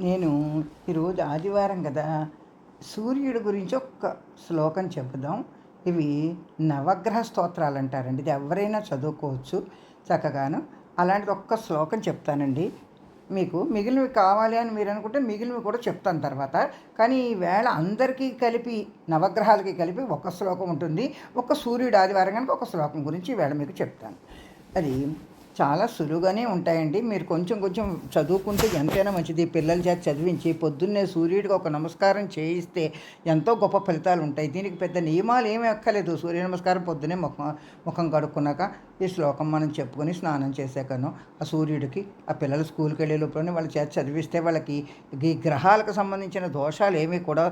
నేను ఈరోజు ఆదివారం కదా సూర్యుడి గురించి ఒక్క శ్లోకం చెబుదాం. ఇవి నవగ్రహ స్తోత్రాలు అంటారండి. ఇది ఎవరైనా చదువుకోవచ్చు చక్కగాను. అలాంటిది ఒక్క శ్లోకం చెప్తానండి. మీకు మిగిలినవి కావాలి అని మీరు అనుకుంటే మిగిలినవి కూడా చెప్తాను తర్వాత. కానీ ఈవేళ అందరికీ కలిపి నవగ్రహాలకి కలిపి ఒక శ్లోకం ఉంటుంది. ఒక సూర్యుడు ఆదివారం కనుక ఒక శ్లోకం గురించి ఈవేళ మీకు చెప్తాను. అది చాలా సులువుగానే ఉంటాయండి. మీరు కొంచెం కొంచెం చదువుకుంటే ఎంతైనా మంచిది. పిల్లల చేత చదివించి పొద్దున్నే సూర్యుడికి ఒక నమస్కారం చేయిస్తే ఎంతో గొప్ప ఫలితాలు ఉంటాయి. దీనికి పెద్ద నియమాలు ఏమీ అక్కర్లేదు. సూర్య నమస్కారం పొద్దున్నే ముఖం ముఖం కడుక్కున్నాక ఈ శ్లోకం మనం చెప్పుకొని స్నానం చేసాకను ఆ సూర్యుడికి ఆ పిల్లలు స్కూల్కి వెళ్ళే లోపలనే వాళ్ళ చేత చదివిస్తే వాళ్ళకి ఈ గ్రహాలకు సంబంధించిన దోషాలు ఏమీ కూడా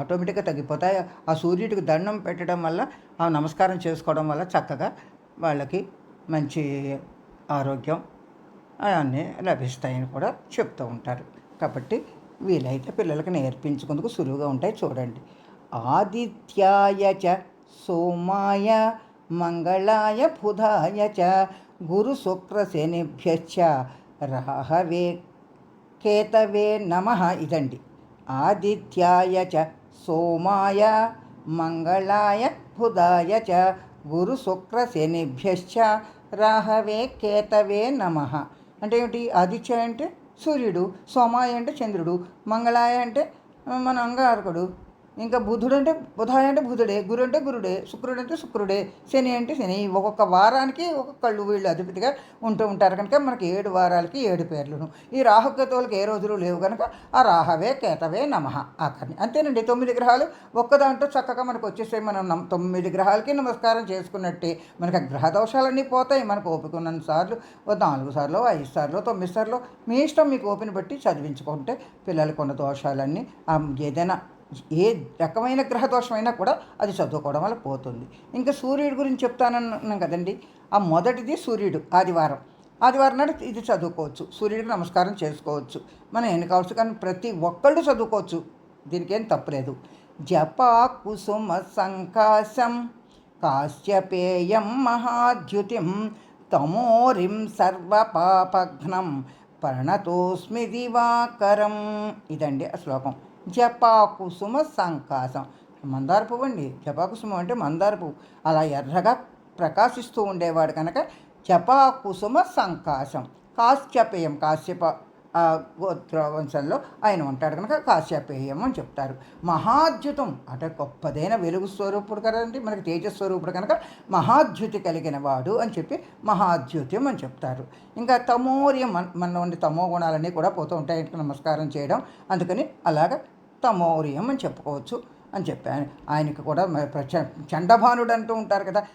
ఆటోమేటిక్గా తగ్గిపోతాయి. ఆ సూర్యుడికి దండం పెట్టడం వల్ల ఆ నమస్కారం చేసుకోవడం వల్ల చక్కగా వాళ్ళకి మంచి ఆరోగ్యం అన్నీ లభిస్తాయని కూడా చెప్తూ ఉంటారు. కాబట్టి వీలైతే పిల్లలకు నేర్పించుకుందుకు సులువుగా ఉంటాయి చూడండి. ఆదిత్యాయ చ సోమాయ మంగళాయ బుధాయ చ గురు శుక్ర శనిభ్యశ్చ రాహవే కేతవే నమ ఇదండి. ఆదిత్యాయ చ సోమాయ మంగళాయ బుధాయ చ గురు శుక్ర శనిభ్యశ్చ రాహవే కేతవే నమ. అంటే ఏమిటి? ఆదిత్య అంటే సూర్యుడు సోమాయ అంటే చంద్రుడు మంగళాయ అంటే మన అంగారకుడు. ఇంకా బుధుడు అంటే బుధాయ అంటే బుధుడే గురు అంటే గురుడే శుక్రుడు అంటే శుక్రుడే శని అంటే శని. ఒక్కొక్క వారానికి ఒక్కొక్కళ్ళు వీళ్ళు అధిపతిగా ఉంటూ ఉంటారు. కనుక మనకి ఏడు వారాలకి ఏడు పేర్లను. ఈ రాహుకేతువులకి ఏ రోజులు లేవు కనుక ఆ రాహవే కేతవే నమ. ఆఖరిని అంతేనండి తొమ్మిది గ్రహాలు ఒక్కదాంట్లో చక్కగా మనకు వచ్చేసాయి. మనం తొమ్మిది గ్రహాలకి నమస్కారం చేసుకున్నట్టే మనకి ఆ గ్రహ దోషాలన్నీ పోతాయి. మనకు ఓపిక ఉన్నన్ని సార్లు ఓ నాలుగు సార్లు ఐదు సార్లు తొమ్మిది సార్లు మీ ఇష్టం మీకు ఓపిన బట్టి చదివించుకుంటే పిల్లలకు ఉన్న దోషాలన్నీ ఆ ఏదైనా ఏ రకమైన గ్రహ అయినా కూడా అది చదువుకోవడం వల్ల పోతుంది. ఇంకా సూర్యుడి గురించి చెప్తానన్నాం కదండి. ఆ మొదటిది సూర్యుడు ఆదివారం. ఆదివారం నాడు ఇది చదువుకోవచ్చు. సూర్యుడికి నమస్కారం చేసుకోవచ్చు. మనం ఎన్ని కావచ్చు కానీ ప్రతి ఒక్కళ్ళు చదువుకోవచ్చు. దీనికేం తప్పులేదు జపా కుసుమ సంకాశం కాశ్యపేయం మహాద్యుతిం తమోరిం సర్వపాపఘ్నం ప్రణతోస్మి దివాకరం. ఇదండి ఆ శ్లోకం. జపాకుసుమ సంకాసం. సంకాశం మందార పువ్వు అండి. జపాకుసుమ అంటే మందార పువ్వు. అలా ఎర్రగా ప్రకాశిస్తూ ఉండేవాడు కనుక జపాకుసుమ సంకాశం కాశ్యపేయం కాశ్యప గోత్ర వంశంలో ఆయన ఉంటాడు కనుక కాశ్యపేయం అని చెప్తారు. మహాద్యుతం అంటే గొప్పదైన వెలుగు స్వరూపుడు కదండి మనకి తేజస్వరూపుడు కనుక మహాద్యుతి కలిగిన వాడు అని చెప్పి మహాద్యుత్యం అని చెప్తారు. ఇంకా తమోర్యం మన మనలో ఉండే తమో గుణాలన్నీ కూడా పోతూ ఉంటాయి నమస్కారం చేయడం. అందుకని అలాగ తమోర్యం అని చెప్పుకోవచ్చు అని చెప్పాను. ఆయనకి కూడా మరి ప్రచ చండభానుడు అంటూ ఉంటారు కదా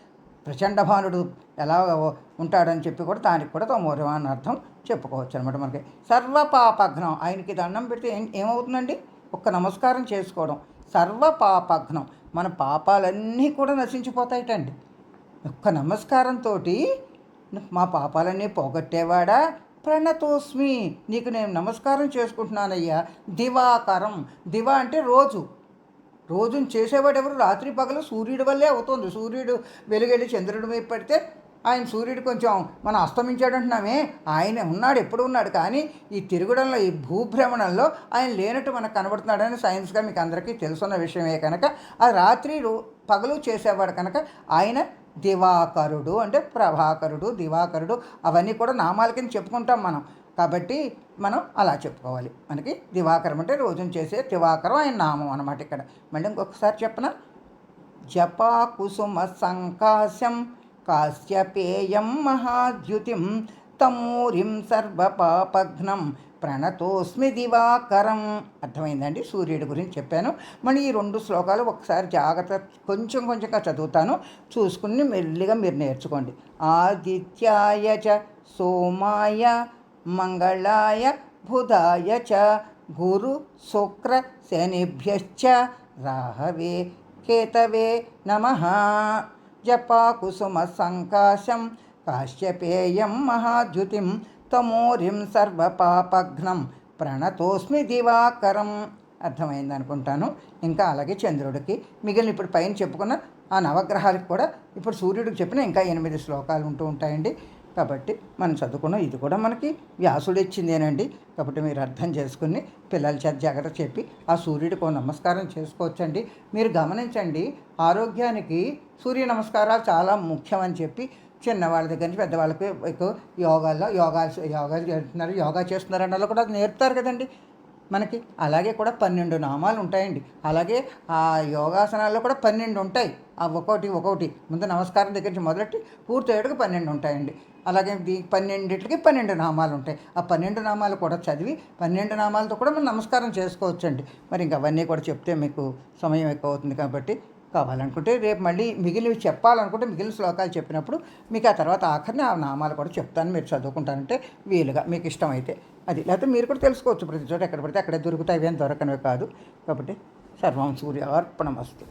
ప్రచండ భానుడు ఎలా ఉంటాడని చెప్పి కూడా దానికి కూడా తమోర్యం అని అర్థం చెప్పుకోవచ్చు అనమాట మనకి. సర్వపాపఘ్నం. ఆయనకి దండం పెడితే ఏమవుతుందండి? ఒక్క నమస్కారం చేసుకోవడం. సర్వపాపఘ్నం. మన పాపాలన్నీ కూడా నశించిపోతాయిటండి. ఒక్క నమస్కారంతో మా పాపాలన్నీ పోగొట్టేవాడా? ప్రణతోస్మి. నీకు నేను నమస్కారం చేసుకుంటున్నానయ్యా. దివాకరం. దివా అంటే రోజు. రోజును చేసేవాడు ఎవరు? రాత్రి పగలు సూర్యుడి వల్లే అవుతుంది. సూర్యుడు వెలుగెళ్ళి చంద్రుడి మీద పడితే ఆయన సూర్యుడు కొంచెం మనం అస్తమించాడు అంటున్నామే. ఆయన ఉన్నాడు ఎప్పుడు ఉన్నాడు? కానీ ఈ తిరుగుడంలో ఈ భూభ్రమణంలో ఆయన లేనట్టు మనకు కనబడుతున్నాడని సైన్స్గా మీకు అందరికీ తెలుసున్న విషయమే కనుక ఆ రాత్రి పగలు చేసేవాడు కనుక ఆయన దివాకరుడు అంటే ప్రభాకరుడు దివాకరుడు అవన్నీ కూడా నామాల కింద చెప్పుకుంటాం మనం. కాబట్టి మనం అలా చెప్పుకోవాలి. మనకి దివాకరం అంటే రోజున చేసే దివాకరం ఆయన నామం అనమాట ఇక్కడ. మళ్ళీ ఇంకొకసారి చెప్పన? జపా కుసుమ సంకాశం కాశ్యపేయం మహాద్యుతిం తమూరిం సర్వపాపఘ్నం ప్రణతోస్మి దివాకరం. అర్థమైందండి? సూర్యుడి గురించి చెప్పాను. మళ్ళీ ఈ రెండు శ్లోకాలు ఒకసారి జాగ్రత్త కొంచెం కొంచెంగా చదువుతాను. చూసుకుని మెల్లిగా మీరు నేర్చుకోండి. ఆదిత్యాయ చ సోమాయ మంగళాయ బుధాయ చ గురు శుక్ర శనిభ్యశ్చ రాహవే కేతవే నమ జపాకుసుమ సంకాశం కాశ్యపేయం మహాద్యుతిం తమోరిం సర్వపాపఘ్నం ప్రణతోస్మి దివాకరం అర్థమైంది అనుకుంటాను. ఇంకా అలాగే చంద్రుడికి మిగిలిన ఇప్పుడు పైన చెప్పుకున్న ఆ నవగ్రహాలకు కూడా ఇప్పుడు సూర్యుడికి చెప్పిన ఇంకా ఎనిమిది శ్లోకాలు ఉంటూ ఉంటాయండి. కాబట్టి మనం చదువుకున్న. ఇది కూడా మనకి వ్యాసుడు ఇచ్చిందేనండి. కాబట్టి మీరు అర్థం చేసుకుని పిల్లల చేత జాగ్రత్త చెప్పి ఆ సూర్యుడికి నమస్కారం చేసుకోవచ్చండి. మీరు గమనించండి ఆరోగ్యానికి సూర్య నమస్కారాలు చాలా ముఖ్యమని చెప్పి చిన్నవాళ్ళ దగ్గర నుంచి పెద్దవాళ్ళకి ఎక్కువ యోగాల్లో యోగా యోగాలు చేస్తున్నారు యోగా చేస్తున్నారు అన్న వాళ్ళు కూడా నేర్పుతారు కదండి. మనకి అలాగే కూడా పన్నెండు నామాలు ఉంటాయండి. అలాగే ఆ యోగాసనాల్లో కూడా పన్నెండు ఉంటాయి. ఆ ఒక్కొక్కటి ఒక్కొక్కటి ముందు నమస్కారం దగ్గర నుంచి మొదలెట్టి పూర్తయ్యేటికి పన్నెండు ఉంటాయండి. అలాగే దీ పన్నెండిటికి పన్నెండు నామాలు ఉంటాయి. ఆ పన్నెండు నామాలు కూడా చదివి పన్నెండు నామాలతో కూడా మనం నమస్కారం చేసుకోవచ్చండి. మరి ఇంకా అవన్నీ కూడా చెప్తే మీకు సమయం ఎక్కువ అవుతుంది కాబట్టి కావాలనుకుంటే రేపు మళ్ళీ మిగిలినవి చెప్పాలనుకుంటే మిగిలిన శ్లోకాలు చెప్పినప్పుడు మీకు ఆ తర్వాత ఆఖరిని ఆ నామాలు కూడా చెప్తాను మీరు చదువుకుంటానంటే వీలుగా మీకు ఇష్టమైతే. అది లేకపోతే మీరు కూడా తెలుసుకోవచ్చు ప్రతి చోట ఎక్కడ పడితే అక్కడే దొరుకుతాయి ఏం దొరకనివి కాదు. కాబట్టి సర్వం సూర్య అర్పణమస్తు.